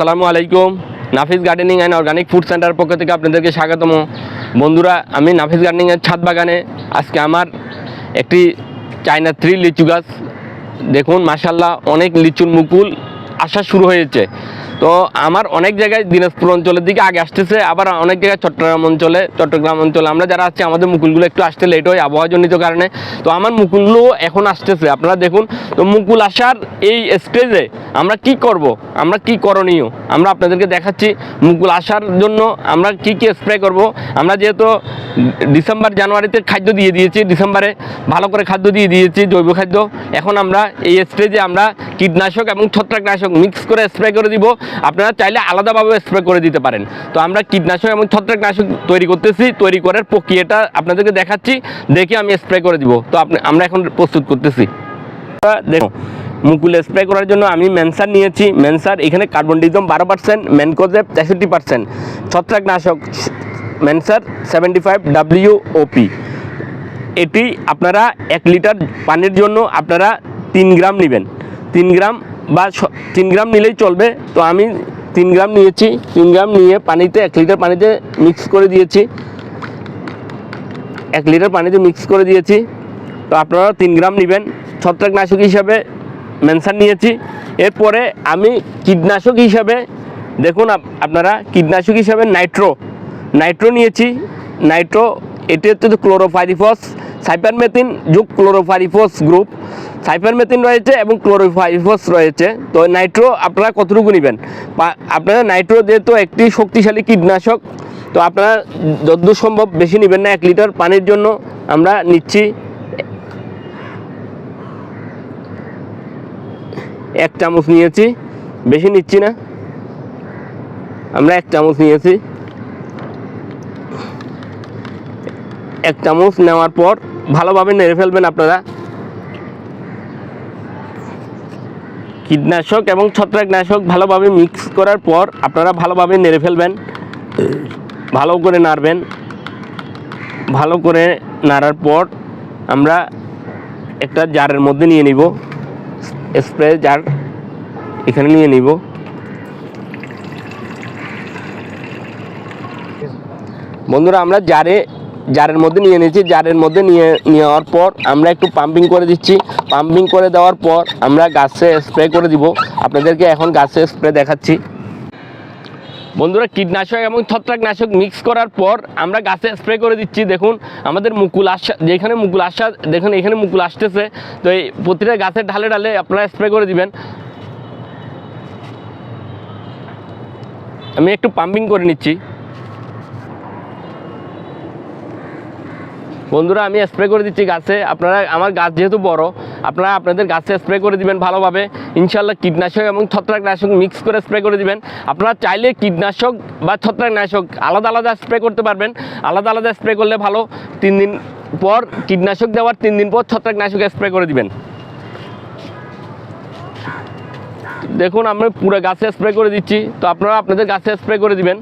আসসালামু আলাইকুম। Nafis gardening and organic food centre পক্ষ থেকে আপনাদেরকে স্বাগতম। বন্ধুরা, আমি নাফিস গার্ডেনিংয়ের ছাদ বাগানে আজকে আমার একটি চায়না থ্রি লিচু গাছ। দেখুন মাসাল্লাহ অনেক লিচুর মুকুল আসা শুরু হয়েছে। তো আমার অনেক জায়গায় দিনাজপুর অঞ্চলের দিকে আগে আসতেছে, আবার অনেক জায়গায় চট্টগ্রাম অঞ্চলে চট্টগ্রাম অঞ্চলে। আমরা যারা আছি, আমাদের মুকুলগুলো একটু আসতে লেট হয় আবহাওয়াজনিত কারণে। তো আমার মুকুলগুলো এখন আসতেছে। আপনারা দেখুন, তো মুকুল আসার এই স্টেজে আমরা কি করব? আমরা কি করণীয়? আমরা আপনাদেরকে দেখাচ্ছি মুকুল আসার জন্য আমরা কি কি স্প্রে করব। আমরা যেহেতু ডিসেম্বর জানুয়ারিতে খাদ্য দিয়ে দিয়েছি, ডিসেম্বরে ভালো করে খাদ্য দিয়ে দিয়েছি, জৈব খাদ্য। এখন আমরা এই স্টেজে আমরা কীটনাশক এবং ছত্রাকনাশক মিক্স করে স্প্রে করে দিব, আপনারা চাইলে আলাদাভাবে স্প্রে করে দিতে পারেন। তো আমরা কীটনাশক এবং ছত্রাকনাশক তৈরি করতেছি, তৈরি করার প্রক্রিয়াটা আপনাদেরকে দেখাচ্ছি, দেখে আমি স্প্রে করে দিব। তো আমরা এখন প্রস্তুত করতেছি। দেখো মুকুল স্প্রে করার জন্য আমি ম্যানসার নিয়েছি। ম্যানসার এখানে কার্বন ডিজম বারো পার্সেন্ট ম্যানকোজেব তেষট্টি পার্সেন্ট ছত্রাকনাশক ম্যানসার সেভেন্টি ফাইভ ডাব্লিউ ওপি এটি আপনারা এক লিটার পানির জন্য আপনারা তিন গ্রাম নেবেন। তিন গ্রাম বা তিন গ্রাম নিলেই চলবে। তো আমি তিন গ্রাম নিয়েছি। তিন গ্রাম নিয়ে পানিতে, এক লিটার পানিতে মিক্স করে দিয়েছি। এক লিটার পানিতে মিক্স করে দিয়েছি। তো আপনারা তিন গ্রাম নেবেন। ছত্রাকনাশক হিসাবে মেনশন নিয়েছি। এরপরে আমি কীটনাশক হিসাবে, দেখুন আপ- আপনারা, কীটনাশক হিসাবে নাইট্রো নাইট্রো নিয়েছি। নাইট্রো, এটি হচ্ছে ক্লোরোফাইরিফস সাইপারমেথিন যুগ ক্লোরোফাইরিফস গ্রুপ। সাইপারমেথিন রয়েছে এবং ক্লোরোফাইরিফস রয়েছে। তো নাইট্রো আপনারা কতটুকু নেবেন? আপনারা নাইট্রো যেহেতু একটি শক্তিশালী কীটনাশক, তো আপনারা যতদূর সম্ভব বেশি নেবেন না এক লিটার পানির জন্য। আমরা নিচ্ছি এক চামচ নিয়েছি, বেশি নিচ্ছি না। আমরা এক চামচ নিয়েছি। এক চামচ নেওয়ার পর ভালোভাবে নেড়ে ফেলবেন আপনারা। কীটনাশক এবং ছত্রাকনাশক ভালোভাবে মিক্স করার পর আপনারা ভালোভাবে নেড়ে ফেলবেন। ভালো করে নাড়বেন। ভালো করে নাড়ার পর আমরা একটা জারের মধ্যে নিয়ে নিব। স্প্রে জার এখানে নিয়ে নিব। বন্ধুরা, আমরা জারে, জারের মধ্যে নিয়ে নিয়েছি। জারের মধ্যে নিয়ে, নেওয়ার পর আমরা একটু পাম্পিং করে দিচ্ছি। পাম্পিং করে দেওয়ার পর আমরা গাছে স্প্রে করে দিব। আপনাদেরকে এখন গাছে স্প্রে দেখাচ্ছি। বন্ধুরা কীটনাশক এবং ছত্রাকনাশক মিক্স করার পর আমরা গাছে স্প্রে করে দিচ্ছি, দেখুন, আমাদের মুকুল আসা যেখানে মুকুল আসা দেখুন, এখানে মুকুল আসতেছে। তো এই প্রতিটা গাছের ঢালে ঢালে আপনারা স্প্রে করে দিবেন। আমি একটু পাম্পিং করে নিচ্ছি। বন্ধুরা, আমি স্প্রে করে দিচ্ছি গাছে। আপনারা আমার গাছ যেহেতু বড় আপনারা আপনাদের গাছে স্প্রে করে দিবেন ভালোভাবে। ইনশাল্লাহ কীটনাশক এবং ছত্রাকনাশক মিক্স করে স্প্রে করে দিবেন। আপনারা চাইলে কীটনাশক বা ছত্রাকনাশক আলাদা আলাদা স্প্রে করতে পারবেন। আলাদা আলাদা স্প্রে করলে ভালো। তিন দিন পর কীটনাশক দেওয়ার তিন দিন পর ছত্রাকনাশক স্প্রে করে দিবেন। দেখুন আমরা পুরো গাছে স্প্রে করে দিচ্ছি। তো আপনারা আপনাদের গাছে স্প্রে করে দিবেন।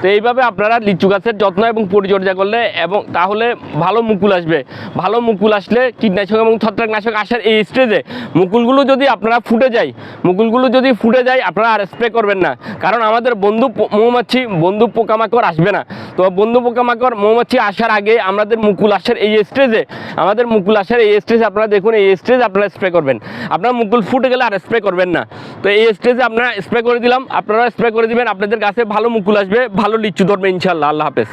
তো এইভাবে আপনারা লিচু গাছের যত্ন এবং পরিচর্যা করলে এবং তাহলে ভালো মুকুল আসবে। ভালো মুকুল আসলে কীটনাশক এবং ছত্রাকনাশক আসার এই স্টেজে মুকুলগুলো যদি আপনারা ফুটে যায়, মুকুলগুলো যদি ফুটে যায়, আপনারা আর স্প্রে করবেন না। কারণ আমাদের বন্ধু মৌমাছি, বন্ধু পোকামাকড় আসবে না। তো বন্ধু পোকামাকড়, মৌমাছি আসার আগে আমাদের মুকুল আসার এই স্টেজে আমাদের মুকুল আসার এই স্টেজে আপনারা দেখুন, এই স্টেজে আপনারা স্প্রে করবেন। আপনার মুকুল ফুটে গেলে আর স্প্রে করবেন না। তো এই স্টেজে আপনারা স্প্রে করে দিলাম। আপনারা স্প্রে করে দিবেন, আপনাদের গাছে ভালো মুকুল আসবে, ভালো লিচু ধরবে ইনশাল্লাহ আল্লাহ হাফেজ।